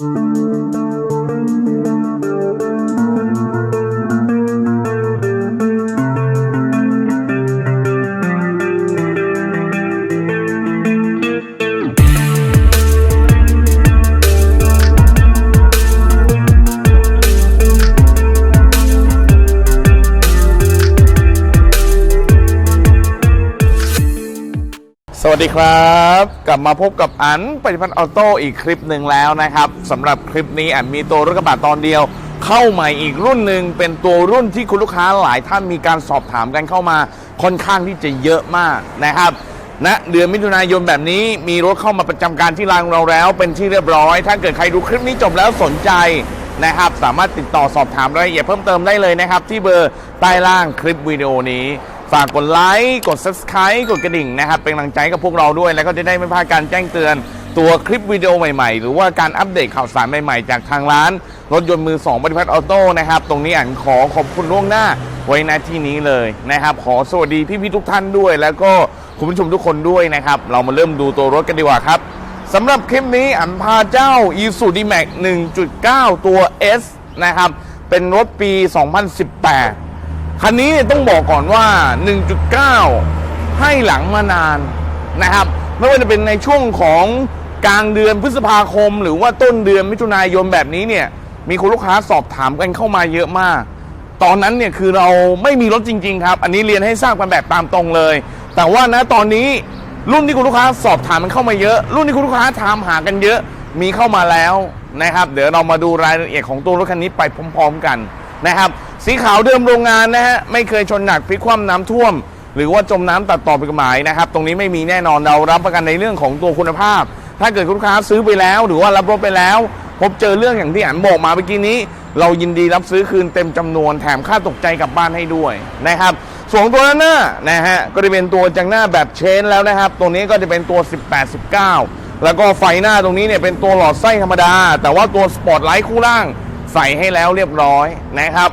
Música สวัสดีครับ กลับมาพบกับอันปฏิพัฒน์ออโต้อีกคลิปหนึ่งแล้วนะครับสำหรับคลิปนี้อันมีตัวรถกระบะตอนเดียว เข้าใหม่อีกรุ่นหนึ่งเป็นตัวรุ่นที่คุณลูกค้าหลายท่านมีการสอบถามกันเข้ามาค่อนข้างที่จะเยอะมากนะครับณนะเดือนมิถุนายนแบบนี้มีรถเข้ามาประจำการที่ร้านของเราแล้ว เป็นที่เรียบร้อย ถ้าเกิดใครดูคลิปนี้จบแล้วสนใจนะครับ สามารถติดต่อสอบถามรายละเอียดเพิ่มเติมได้เลยนะครับ ที่เบอร์ใต้ล่างคลิปวิดีโอนี้ ฝากกดไลค์กด subscribe กดกระดิ่งนะครับ เป็นกำลังใจกับพวกเราด้วย แล้วก็จะได้ไม่พลาดการแจ้งเตือนตัวคลิปวิดีโอใหม่ๆ หรือว่าการอัปเดตข่าวสารใหม่ๆ จากทางร้าน รถยนต์มือ2ปฏิพัฒน์ออโต้นะครับ ตรงนี้อันขอขอบคุณล่วงหน้าไว้ณที่นี้เลยนะครับ ขอสวัสดีพี่ๆทุกท่านด้วย แล้วก็คุณผู้ชมทุกคนด้วยนะครับ เรามาเริ่มดูตัวรถกันดีกว่าครับสำหรับคลิปนี้อันพาเจ้า i s u d m a x 1.9 ตัว S นะครับ เป็นรถปี 2018 คันนี้เนี่ยต้องบอกก่อนว่า 1.9 ให้หลังมานานนะครับ ไม่ว่าจะเป็นในช่วงของกลางเดือนพฤษภาคม หรือว่าต้นเดือนมิถุนายนแบบนี้เนี่ย มีคุณลูกค้าสอบถามกันเข้ามาเยอะมาก ตอนนั้นเนี่ยคือเราไม่มีรถจริง ๆ ครับ อันนี้เรียนให้ทราบกันแบบตามตรงเลย แต่ว่านะตอนนี้รุ่นที่คุณลูกค้าสอบถามมันเข้ามาเยอะ รุ่นที่คุณลูกค้าถามหากันเยอะมีเข้ามาแล้วนะครับ เดี๋ยวเรามาดูรายละเอียดของตัวรถคันนี้ไปพร้อม ๆ กันนะครับ สีขาวเดิมโรงงานนะฮะไม่เคยชนหนักพลิกคว่ำน้ำท่วม หรือว่าจมน้ำตัดต่อผิดกฎหมายนะครับตรงนี้ไม่มีแน่นอนเรารับประกันในเรื่องของตัวคุณภาพ ถ้าเกิดคุณลูกค้าซื้อไปแล้ว หรือว่ารับรถไปแล้ว พบเจอเรื่องอย่างที่อันบอกมาเมื่อกี้นี้ เรายินดีรับซื้อคืนเต็มจำนวนแถมค่าตกใจกลับบ้านให้ด้วยนะครับส่วนตัวหน้านะฮะก็จะเป็นตัวจังหน้าแบบเชนแล้วนะครับตรงนี้ก็จะเป็นตัว 18 19 แล้วก็ไฟหน้าตรงนี้เนี่ยเป็นตัวหลอดไส้ธรรมดา แต่ว่าตัวสปอร์ตไลท์คู่ล่างใส่ให้แล้วเรียบร้อยนะครับ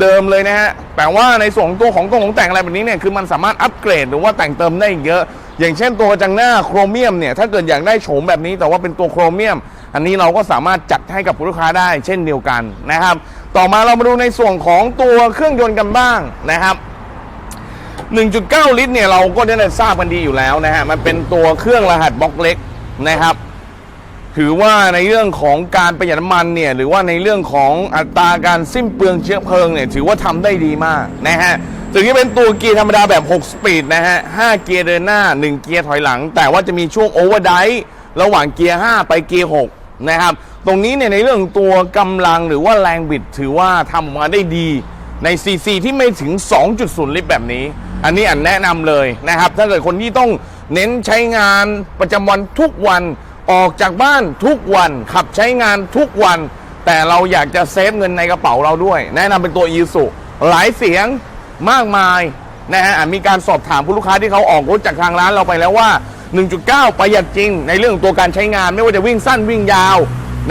เดิมๆเลยนะฮะแต่ว่าในส่วนของตัวของตรงของแต่งอะไรแบบนี้เนี่ยคือมันสามารถอัปเกรดหรือว่าแต่งเติมได้อีกเยอะ อย่างเช่นตัวกระจังหน้าโครเมียมเนี่ยถ้าเกิดอยากได้โฉมแบบนี้แต่ว่าเป็นตัวโครเมียม อันนี้เราก็สามารถจัดให้กับลูกค้าได้เช่นเดียวกันนะครับ ต่อมาเรามาดูในส่วนของตัวเครื่องยนต์กันบ้างนะครับ1.9 ลิตรเนี่ยเราก็ได้ทราบกันดีอยู่แล้วนะฮะมันเป็นตัวเครื่องรหัสบล็อกเล็กนะครับ ถือว่าในเรื่องของการประหยัดน้ำมันเนี่ยหรือว่าในเรื่องของอัตราการสิ้นเปลืองเชื้อเพลิงเนี่ยถือว่าทำได้ดีมากนะฮะถึงจะเป็นตัวเกียร์ธรรมดาแบบ 6 สปีดนะฮะ 5 เกียร์เดินหน้า 1 เกียร์ถอยหลัง แต่ว่าจะมีช่วงโอเวอร์ไดร์ระหว่างเกียร์ 5 ไปเกียร์ 6 นะครับ ตรงนี้เนี่ยในเรื่องตัวกำลังหรือว่าแรงบิดถือว่าทำออกมาได้ดีใน CC ที่ไม่ถึง 2.0 ลิตรแบบนี้ อันนี้อันแนะนำเลยนะครับ ถ้าเกิดคนที่ต้องเน้นใช้งานประจำวันทุกวัน ออกจากบ้านทุกวันขับใช้งานทุกวัน แต่เราอยากจะเซฟเงินในกระเป๋าเราด้วย แนะนำเป็นตัวอีสุหลายเสียงมากมายนะฮะมีการสอบถามผู้ลูกค้าที่เขาออกรถจากทางร้านเราไปแล้วว่า 1.9 ประหยัดจริง ในเรื่องตัวการใช้งานไม่ว่าจะวิ่งสั้นวิ่งยาว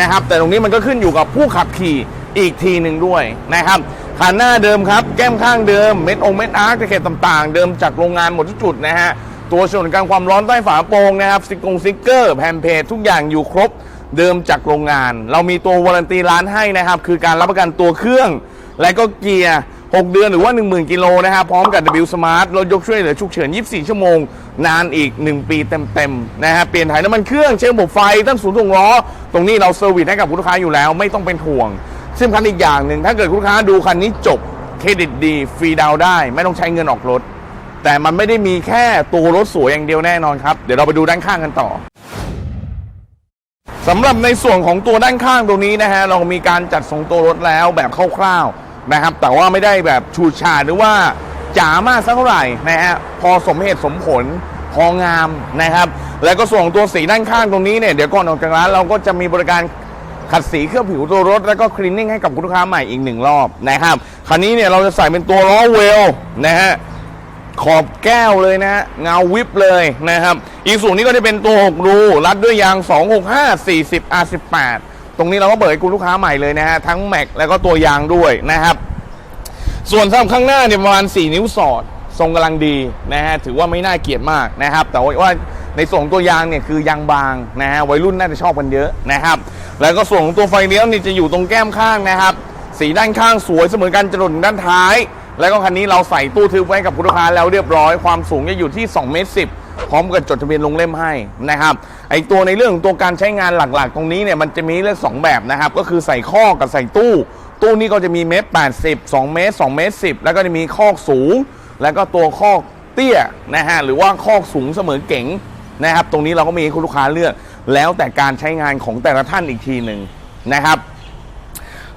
นะครับ แต่ตรงนี้มันก็ขึ้นอยู่กับผู้ขับขี่อีกทีหนึ่งด้วยนะครับคันหน้าเดิมครับ แก้มข้างเดิมเม็ดองเม็ดอาร์ตตะเข็ต่าง ๆ เดิมจากโรงงานหมดทุกจุดนะฮะ ตัวส่วนการความร้อนใต้ฝาโปรงนะครับสติกงสติกเกอร์แผ่นเพจทุกอย่างอยู่ครบเดิมจากโรงงาน เรามีตัววารันตีร้านให้นะครับ คือการรับประกันตัวเครื่อง และก็เกียร์ 6 เดือนหรือว่า 10,000 กิโลนะครับ พร้อมกับ W Smart รถยกช่วยเหลือฉุกเฉิน 24 ชั่วโมง นานอีก 1 ปีเต็มๆนะฮะเปลี่ยนถ่ายน้ำมันเครื่องเช็คระบบไฟตั้งศูนย์ถ่วงล้อ ตรงนี้เราเซอร์วิสให้กับคุณลูกค้าอยู่แล้ว ไม่ต้องเป็นห่วงซึ่งคันอีกอย่างหนึ่งถ้าเกิดคุณลูกค้าดูคันนี้จบเครดิตดีฟรีดาวได้ ไม่ต้องใช้เงินออกรถ แต่มันไม่ได้มีแค่ตัวรถสวยอย่างเดียวแน่นอนครับ เดี๋ยวเราไปดูด้านข้างกันต่อสำหรับในส่วนของตัวด้านข้างตรงนี้นะฮะเรามีการจัดทรงตัวรถแล้วแบบคร่าวๆนะครับ แต่ว่าไม่ได้แบบฉูดฉาดหรือว่าจ๋ามากสักเท่าไหร่นะฮะพอสมเหตุสมผลพองามนะครับ แล้วก็ส่วนของตัวสีด้านข้างตรงนี้เนี่ยเดี๋ยวก่อนออกจากร้านเราก็จะมีบริการขัดสีเคลือบผิวตัวรถ แล้วก็คลีนนิ่งให้กับลูกค้าใหม่อีกหนึ่งรอบนะครับคันนี้เนี่ยเราจะใส่เป็นตัวล้อเวลนะฮะ ขอบแก้วเลยนะฮะเงาวิบเลยนะครับอีกส่วนนี้ก็จะเป็นตัว 6 รูรัดด้วยยาง 265 40 R18 ตรงนี้เราก็เปิดให้คุณลูกค้าใหม่เลยนะฮะทั้งแม็กแล้วก็ตัวยางด้วยนะครับส่วนสำหรับข้างหน้าเนี่ยประมาณ 4 นิ้วสอด ทรงกำลังดีนะฮะถือว่าไม่น่าเกลียดมากนะครับ แต่ว่าในส่วนของตัวยางเนี่ยคือยางบางนะฮะวัยรุ่นน่าจะชอบกันเยอะนะครับ แล้วก็ส่วนของตัวไฟเลี้ยวนี่จะอยู่ตรงแก้มข้างนะครับ สีด้านข้างสวยเสมอกันจรดถึงด้านท้าย แล้วก็คันนี้เราใส่ตู้ทึบไว้กับคุณลูกค้าแล้วเรียบร้อยความสูงจะอยู่ที่2เมตร10พร้อมกับจดทะเบียนลงเล่มให้นะครับไอตัวในเรื่องของตัวการใช้งานหลักๆ ตรงนี้เนี่ยมันจะมีเรื่องสองแบบนะครับ ก็คือใส่ข้อกับใส่ตู้ ตู้นี้ก็จะมีเมตร80 2 เมตร 2 เมตร 10 แล้วก็จะมีข้อสูง แล้วก็ตัวข้อเตี้ยนะฮะหรือว่าข้อสูงเสมอเก๋งนะครับ ตรงนี้เราก็มีให้คุณลูกค้าเลือก แล้วแต่การใช้งานของแต่ละท่านอีกทีหนึ่งนะครับ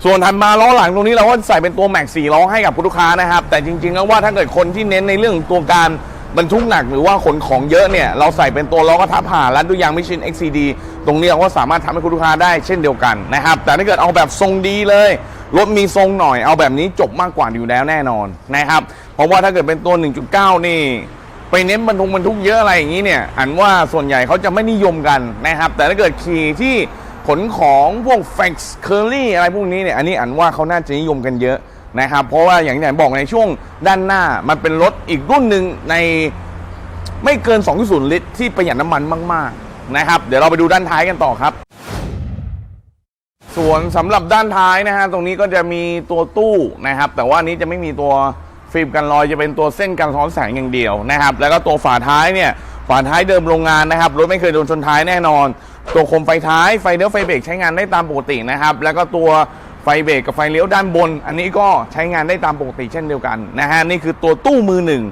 ส่วนถัดมาล้อหลังตรงนี้เราก็ใส่เป็นตัวแม็กสี่ล้อให้กับคุณลูกค้านะครับ แต่จริงๆแล้วว่าถ้าเกิดคนที่เน้นในเรื่องตัวการบรรทุกหนักหรือว่าขนของเยอะเนี่ยเราใส่เป็นตัวล้อกระทะผ่าและด้วยยางมิชลิน XCD ตรงนี้เราก็สามารถทำให้คุณลูกค้าได้เช่นเดียวกันนะครับแต่ถ้าเกิดเอาแบบทรงดีเลยรถมีทรงหน่อยเอาแบบนี้จบมากกว่าอยู่แล้วแน่นอนนะครับเพราะว่าถ้าเกิดเป็นตัว 1.9 นี่ไปเน้นบรรทุกบรรทุกเยอะอะไรอย่างนี้เนี่ยอันว่าส่วนใหญ่เขาจะไม่นิยมกันนะครับแต่ถ้าเกิดขี่ที่ ขนของพวก f ฟ x c u r l y อะไรพวกนี้เนี่ยอันนี้อันว่าเขาน่าจะนิยมกันเยอะนะครับ เพราะว่าอย่างที่ไหนบอกในช่วงด้านหน้ามันเป็นรถอีกรุ่นหนึ่งในไม่เกิน 2.0 ลิตร ที่ประหยัดน้ำมันมาก ๆ นะครับ เดี๋ยวเราไปดูด้านท้ายกันต่อครับ ส่วนสำหรับด้านท้ายนะฮะตรงนี้ก็จะมีตัวตู้นะครับ แต่ว่านนี้จะไม่มีตัวฟิล์มกันรอยจะเป็นตัวเส้นกันซ้อนแสงอย่างเดียวนะครับ แล้วก็ตัวฝาท้ายเนี่ย ฝาท้ายเดิมโรงงานนะครับรถไม่เคยโดนชนท้ายแน่นอน ตัวโคมไฟท้ายไฟเลี้ยวไฟเบรกใช้งานได้ตามปกตินะครับ แล้วก็ตัวไฟเบรกกับไฟเลี้ยวด้านบน อันนี้ก็ใช้งานได้ตามปกติเช่นเดียวกันนะฮะนี่คือตัวตู้มือหนึ่ง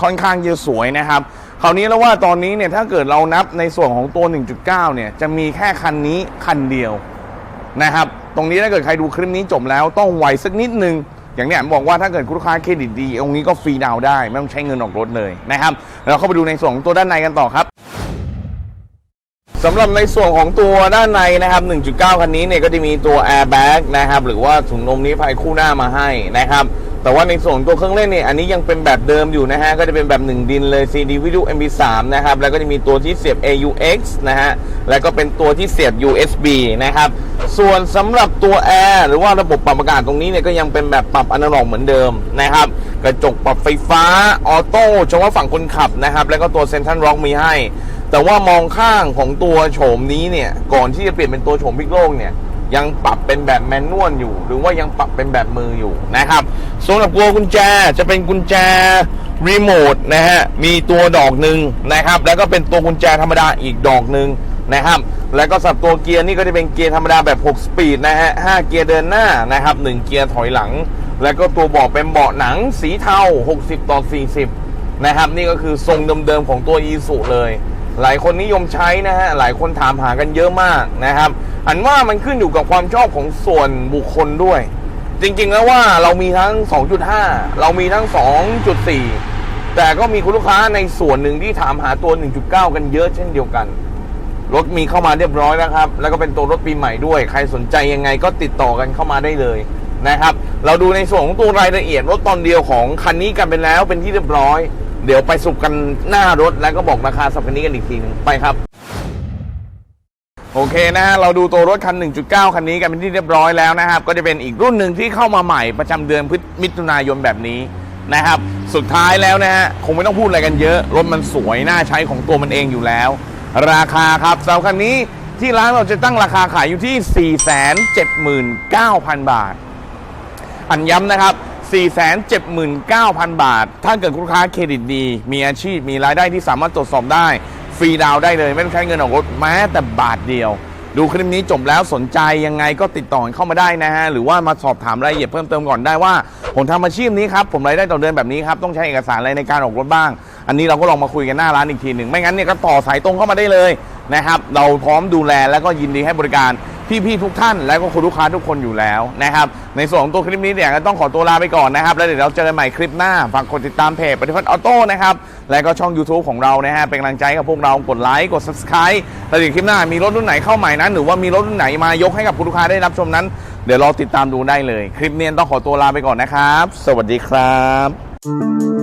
ค่อนข้างเยอะสวยนะครับคราวนี้แล้วว่าตอนนี้เนี่ยถ้าเกิดเรานับในส่วนของตัว 1.9 เนี่ยจะมีแค่คันนี้คันเดียวนะครับ ตรงนี้ถ้าเกิดใครดูคลิปนี้จบแล้วต้องไวสักนิดนึง อย่างเนี้ยบอกว่าถ้าเกิดคุณลูกค้าเครดิตดีตรงนี้ก็ฟรีดาวได้ไม่ต้องใช้เงินออกรถเลยนะครับเราเข้าไปดูในส่วนของตัวด้านในกันต่อครับสำหรับในส่วนของตัวด้านในนะครับ 1.9 คันนี้เนี่ยก็จะมีตัวแอร์แบ็กนะครับ หรือว่าถุงลมนิรภัยคู่หน้ามาให้นะครับ แต่ว่าในส่วนตัวเครื่องเล่นเนี่ยอันนี้ยังเป็นแบบเดิมอยู่นะฮะ ก็จะเป็นแบบหนึ่งดินเลย CD Video MP3 นะครับ แล้วก็จะมีตัวที่เสียบ AUX นะฮะ แล้วก็เป็นตัวที่เสียบ USB นะครับ ส่วนสำหรับตัวแอร์หรือว่าระบบปรับอากาศตรงนี้เนี่ยก็ยังเป็นแบบปรับอนาล็อกเหมือนเดิมนะครับ กระจกปรับไฟฟ้าออโต้เฉพาะฝั่งคนขับนะครับ แล้วก็ตัวเซนทรัลร็อกมีให้ แต่ว่ามองข้างของตัวโฉมนี้เนี่ย ก่อนที่จะเปลี่ยนเป็นตัวโฉมพิกโลกเนี่ย ยังปรับเป็นแบบแมนนวลอยู่ หรือว่ายังปรับเป็นแบบมืออยู่นะครับสำหรับตัวกุญแจจะเป็นกุญแจรีโมทนะฮะมีตัวดอกหนึ่งนะครับ แล้วก็เป็นตัวกุญแจธรรมดาอีกดอกหนึ่งนะครับ แล้วก็สับตัวเกียร์นี่ก็จะเป็นเกียร์ธรรมดาแบบ 6 สปีดนะฮะ5เกียร์เดินหน้านะครับ 1 เกียร์ถอยหลัง แล้วก็ตัวเบาะเป็นเบาะหนังสีเทา 60 ต่อ 40 นะครับ นี่ก็คือทรงเดิมๆของตัวอีสุเลย หลายคนนิยมใช้นะฮะ หลายคนถามหากันเยอะมากนะครับ อันว่ามันขึ้นอยู่กับความชอบของส่วนบุคคลด้วย จริงๆแล้วว่าเรามีทั้ง 2.5 เรามีทั้ง 2.4 แต่ก็มีคุณลูกค้าในส่วนหนึ่งที่ถามหาตัว 1.9 กันเยอะเช่นเดียวกัน รถมีเข้ามาเรียบร้อยแล้วครับ แล้วก็เป็นตัวรถปีใหม่ด้วย ใครสนใจยังไงก็ติดต่อกันเข้ามาได้เลยนะครับ เราดูในส่วนของตัวรายละเอียดรถตอนเดียวของคันนี้กันไปแล้วเป็นที่เรียบร้อย เดี๋ยวไปสรุปกันหน้ารถแล้วก็บอกราคาสับคันนี้กันอีกทีหนึงไปครับ โอเคนะฮะเราดูตัวรถคัน 1.9 คันนี้กันเป็นที่เรียบร้อยแล้วนะครับ ก็จะเป็นอีกรุ่นหนึ่งที่เข้ามาใหม่ประจำเดือนพฤศมิถุนายนแบบนี้นะครับ สุดท้ายแล้วนะฮะคงไม่ต้องพูดอะไรกันเยอะ รถมันสวยน่าใช้ของตัวมันเองอยู่แล้ว ราคาครับสำหรับคันนี้ที่ร้านเราจะตั้งราคาขายอยู่ที่ 479,000 บาท อันย้ำนะครับ 479,000 บาท ถ้าเกิดคุณลูกค้าเครดิตดี มีอาชีพ มีรายได้ที่สามารถตรวจสอบได้ ฟรีดาวได้เลยไม่ต้องใช้เงินออกรถแม้แต่บาทเดียว ดูคลิปนี้จบแล้วสนใจยังไงก็ติดต่อเข้ามาได้นะฮะหรือว่ามาสอบถามรายละเอียดเพิ่มเติมก่อนได้ว่าผมทำอาชีพนี้ครับผมรายได้ต่อเดือนแบบนี้ครับต้องใช้เอกสารอะไรในการออกรถบ้าง อันนี้เราก็ลองมาคุยกันหน้าร้านอีกทีหนึ่งไม่งั้นเนี่ยก็ต่อสายตรงเข้ามาได้เลยนะครับเราพร้อมดูแลแล้วก็ยินดีให้บริการ พี่ๆทุกท่าน และก็คุณลูกค้าทุกคนอยู่แล้วนะครับในส่วนของตัวคลิปนี้เนี่ยก็ต้องขอตัวลาไปก่อนนะครับ แล้วเดี๋ยวเราเจอกันใหม่คลิปหน้าฝากกดติดตามเพจปฏิพัฒน์ออโต้นะครับและก็ช่อง YouTube ของเรานะฮะเป็นกำลังใจกับพวกเรากดไลค์กด subscribe แล้วเดี๋ยวคลิปหน้ามีรถรุ่นไหนเข้าใหม่นั้นหรือว่ามีรถรุ่นไหนมายกให้กับคุณลูกค้าได้รับชมนั้น เดี๋ยวรอติดตามดูได้เลย คลิปนี้ต้องขอตัวลาไปก่อนนะครับ สวัสดีครับ